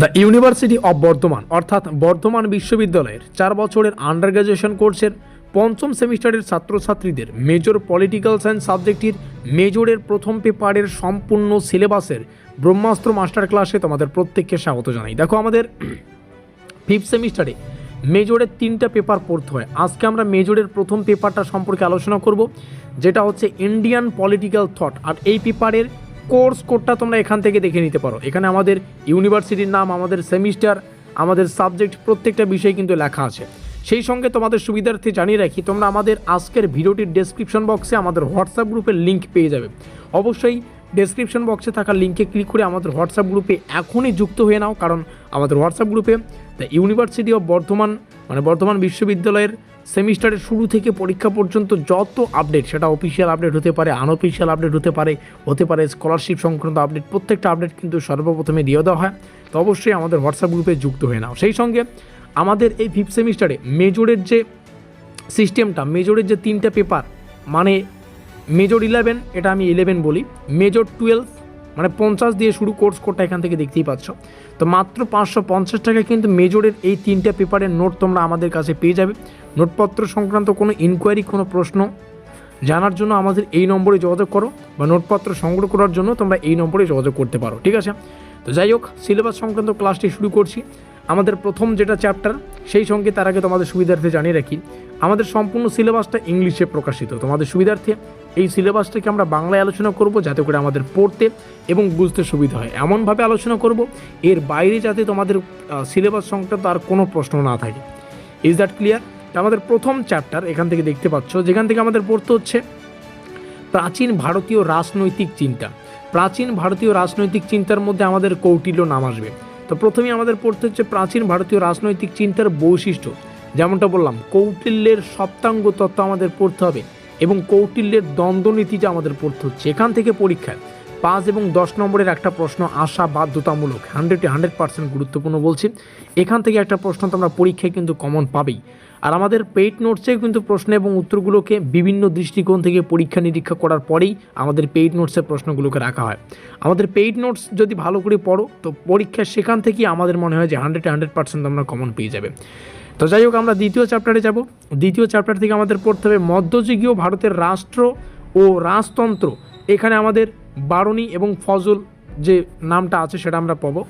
The university of Bardhaman অর্থাৎ বর্ধমান বিশ্ববিদ্যালয়ের চার বছরের আন্ডার গ্র্যাজুয়েশন কোর্সের পঞ্চম সেমিস্টারের ছাত্রছাত্রীদের মেজর পলিটিক্যাল সায়েন্স সাবজেক্টের মেজরের প্রথম পেপারের সম্পূর্ণ সিলেবাসের ব্রহ্মাস্ত্র মাস্টার ক্লাসে তোমাদের প্রত্যেককে স্বাগত জানাই। দেখো আমাদের ফিফথ সেমিস্টারে মেজরের তিনটা পেপার পড়তে হয়। আজকে আমরা মেজরের প্রথম পেপারটা সম্পর্কে আলোচনা করব, যেটা হচ্ছে ইন্ডিয়ান পলিটিক্যাল থট আর এই পেপারের কোর্স কোডটা তোমরা এখান থেকে দেখে নিতে পারো। এখানে আমাদের ইউনিভার্সিটির নাম, আমাদের সেমিস্টার, আমাদের সাবজেক্ট, প্রত্যেকটা বিষয় কিন্তু লেখা আছে। সেই সঙ্গে তোমাদের সুবিধার্থে জানিয়ে রাখি, তোমরা আমাদের আজকের ভিডিওটির ডেসক্রিপশন বক্সে আমাদের হোয়াটসঅ্যাপ গ্রুপের লিঙ্ক পেয়ে যাবে। অবশ্যই ডেসক্রিপশন বক্সে থাকা লিঙ্কে ক্লিক করে আমাদের হোয়াটসঅ্যাপ গ্রুপে এখনই যুক্ত হয়ে নাও, কারণ আমাদের হোয়াটসঅ্যাপ গ্রুপে দ্য ইউনিভার্সিটি অফ বর্ধমান মানে বর্ধমান বিশ্ববিদ্যালয়ের সেমিস্টারের শুরু থেকে পরীক্ষা পর্যন্ত যত আপডেট সেটা অফিসিয়াল আপডেট হতে পারে আনঅফিসিয়াল আপডেট হতে পারে হতে পারে স্কলারশিপ সংক্রান্ত আপডেট প্রত্যেকটা আপডেট কিন্তু সর্বপ্রথমে দিয়ে দেওয়া হয়। তো অবশ্যই আমাদের হোয়াটসঅ্যাপ গ্রুপে যুক্ত হয়ে নাও। সেই সঙ্গে আমাদের এই ফিফথ সেমিস্টারে মেজরের যে সিস্টেমটা মেজরের যে তিনটা পেপার মানে মেজর ইলেভেন এটা আমি ইলেভেন বলি মেজর টুয়েলভ মানে পঞ্চাশ দিয়ে শুরু কোর্স কোডটা এখান থেকে দেখতেই পাচ্ছ। তো মাত্র পাঁচশো পঞ্চাশ টাকা কিন্তু মেজরের এই তিনটা পেপারের নোট তোমরা আমাদের কাছে পেয়ে যাবে। নোটপত্র সংক্রান্ত কোনো ইনকোয়ারি কোনো প্রশ্ন জানার জন্য আমাদের এই নম্বরে যোগাযোগ করো বা নোটপত্র সংগ্রহ করার জন্য তোমরা এই নম্বরে যোগাযোগ করতে পারো, ঠিক আছে? তো যাই হোক সিলেবাস সংক্রান্ত ক্লাসটি শুরু করছি। আমাদের প্রথম যেটা চ্যাপ্টার সেই সঙ্গে তার আগে তোমাদের সুবিধার্থে জানিয়ে রাখি, আমাদের সম্পূর্ণ সিলেবাসটা ইংলিশে প্রকাশিত। তোমাদের সুবিধার্থে এই সিলেবাসটাকে আমরা বাংলায় আলোচনা করব যাতে করে আমাদের পড়তে এবং বুঝতে সুবিধা হয়। এমনভাবে আলোচনা করব, এর বাইরে যাতে তোমাদের সিলেবাস সংক্রান্ত আর কোনো প্রশ্ন না থাকে। ইজ দ্যাট ক্লিয়ার আমাদের প্রথম চ্যাপ্টার এখান থেকে দেখতে পাচ্ছ, যেখান থেকে আমাদের পড়তে হচ্ছে প্রাচীন ভারতীয় রাজনৈতিক চিন্তা। প্রাচীন ভারতীয় রাজনৈতিক চিন্তার মধ্যে আমাদের কৌটিল্য নাম আসবে। তো প্রথমেই আমাদের পড়তে হচ্ছে প্রাচীন ভারতীয় রাজনৈতিক চিন্তার বৈশিষ্ট্য। যেমনটা বললাম, কৌটিল্যের সপ্তাঙ্গ তত্ত্ব আমাদের পড়তে হবে এবং কৌটিল্যের দ্বন্দ্বনীতিটা আমাদের পড়তে হচ্ছে। এখান থেকে পরীক্ষায়। পাঁচ এবং দশ নম্বরের একটা প্রশ্ন আসা বাধ্যতামূলক হান্ড্রেড টু হান্ড্রেড পার্সেন্ট গুরুত্বপূর্ণ বলছি। এখান থেকে একটা প্রশ্ন তোমরা পরীক্ষায় কিন্তু কমন পাবেই। আর আমাদের পেইড নোটসে কিন্তু প্রশ্ন এবং উত্তরগুলোকে বিভিন্ন দৃষ্টিকোণ থেকে পরীক্ষা নিরীক্ষা করার পরেই আমাদের পেইড নোটসের প্রশ্নগুলোকে রাখা হয়। আমাদের পেইড নোটস যদি ভালো করে পড়ো, তো পরীক্ষা সেখান থেকেই আমাদের মনে হয় যে হান্ড্রেডে হান্ড্রেড পার্সেন্ট তোমরা কমন পেয়ে যাবে। তো যাই হোক, আমরা দ্বিতীয় চ্যাপ্টারে যাব। দ্বিতীয় চ্যাপ্টার থেকে আমাদের পড়তে হবে মধ্যযুগীয় ভারতের রাষ্ট্র ও রাজতন্ত্র। এখানে আমাদের বারণী এবং ফজল যে নামটা আছে সেটা আমরা পাবো।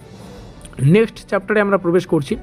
নেক্সট চ্যাপ্টারে আমরা প্রবেশ করছি।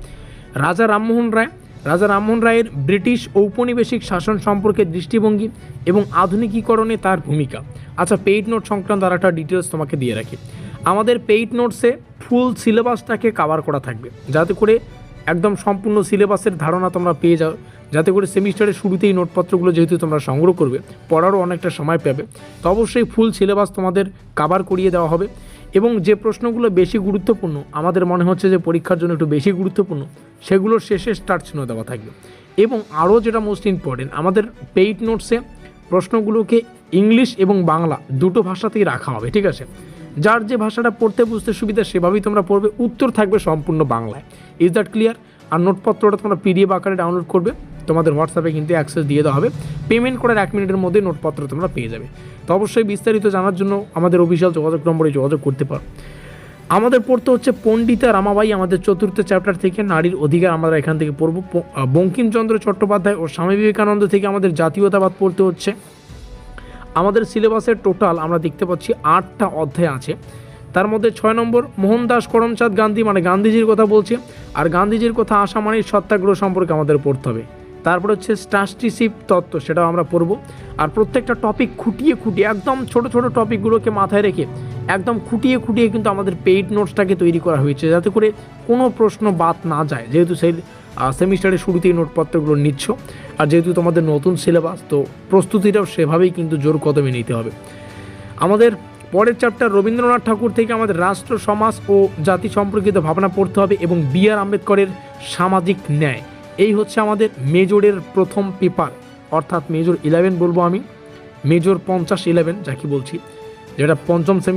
রাজা রামমোহন রায়, রাজা রামমোহন রায়ের ব্রিটিশ ঔপনিবেশিক শাসন সম্পর্কে দৃষ্টিভঙ্গি এবং আধুনিকীকরণে তার ভূমিকা। আচ্ছা পেইড নোট সংক্রান্ত আর একটা ডিটেলস তোমাকে দিয়ে রাখি। আমাদের পেইড নোটসে ফুল সিলেবাসটাকে কাভার করা থাকবে। যাতে করে একদম সম্পূর্ণ সিলেবাসের ধারণা তোমরা পেয়ে যাও। যাতে করে সেমিস্টারের শুরুতেই নোটপত্রগুলো যেহেতু তোমরা সংগ্রহ করবে, পড়ারও অনেকটা সময় পাবে। তো অবশ্যই ফুল সিলেবাস তোমাদের কাভার করিয়ে দেওয়া হবে। এবং যে প্রশ্নগুলো বেশি গুরুত্বপূর্ণ, আমাদের মনে হচ্ছে যে পরীক্ষার জন্য একটু বেশি গুরুত্বপূর্ণ, সেগুলোর শেষে স্টার্ট চিহ্ন দেওয়া থাকবে। এবং আরও যেটা মোস্ট ইম্পর্টেন্ট আমাদের পেইড নোটসে প্রশ্নগুলোকে ইংলিশ এবং বাংলা দুটো ভাষাতেই রাখা হবে, ঠিক আছে? যার যে ভাষাটা পড়তে বুঝতে সুবিধা, সেভাবেই তোমরা পড়বে। উত্তর থাকবে সম্পূর্ণ বাংলায়। ইজ দ্যাট ক্লিয়ার আর নোটপত্রটা তোমরা পিডিএফ আকারে ডাউনলোড করবে। তোমাদের হোয়াটসঅ্যাপে কিন্তু অ্যাক্সেস দিয়ে দেওয়া হবে। পেমেন্ট করার এক মিনিটের মধ্যে নোটপত্র তোমরা পেয়ে যাবে। তো অবশ্যই বিস্তারিত জানার জন্য আমাদের অফিসিয়াল যোগাযোগ নম্বরে যোগাযোগ করতে পারো। আমাদের পড়তে হচ্ছে পণ্ডিতা রামাবাই, আমাদের চতুর্থ চ্যাপ্টার থেকে নারীর অধিকার আমরা এখান থেকে পড়ব। বঙ্কিমচন্দ্র চট্টোপাধ্যায় ও স্বামী বিবেকানন্দ থেকে আমাদের জাতীয়তাবাদ পড়তে হচ্ছে। আমাদের সিলেবাসের টোটাল আমরা দেখতে পাচ্ছি আটটা অধ্যায় আছে। তার মধ্যে ছয় নম্বর, মোহনদাস করমচাঁদ গান্ধী মানে গান্ধীজির কথা বলছে। আর গান্ধীজির কথা আসা মানে সত্যাগ্রহ সম্পর্কে আমাদের পড়তে হবে। তারপর হচ্ছে স্টাস্টিশিপ তত্ত্ব, সেটাও আমরা পড়ব। আর প্রত্যেকটা টপিক খুঁটিয়ে খুঁটিয়ে, একদম ছোট ছোট টপিকগুলোকে মাথায় রেখে, একদম খুঁটিয়ে খুঁটিয়ে কিন্তু আমাদের পেইড নোটসটাকে তৈরি করা হয়েছে, যাতে করে কোনো প্রশ্ন বাদ না যায়। যেহেতু সেই সেমিস্টারের শুরুতেই নোটপত্রগুলো নিচ্ছ, আর যেহেতু তোমাদের নতুন সিলেবাস তো প্রস্তুতিটাও সেভাবেই কিন্তু জোর কদমে নিতে হবে। আমাদের পরের চ্যাপ্টার রবীন্দ্রনাথ ঠাকুর থেকে আমাদের রাষ্ট্র, সমাজ ও জাতি সম্পর্কিত ভাবনা পড়তে হবে এবং বি আর আম্বেদকরের সামাজিক ন্যায়। এই হচ্ছে আমাদের মেজরের প্রথম পেপার, অর্থাৎ মেজর ইলেভেন বলব আমি, মেজর পঞ্চাশ ইলেভেন যাকে বলছি, যেটা পঞ্চম সেমিস্টার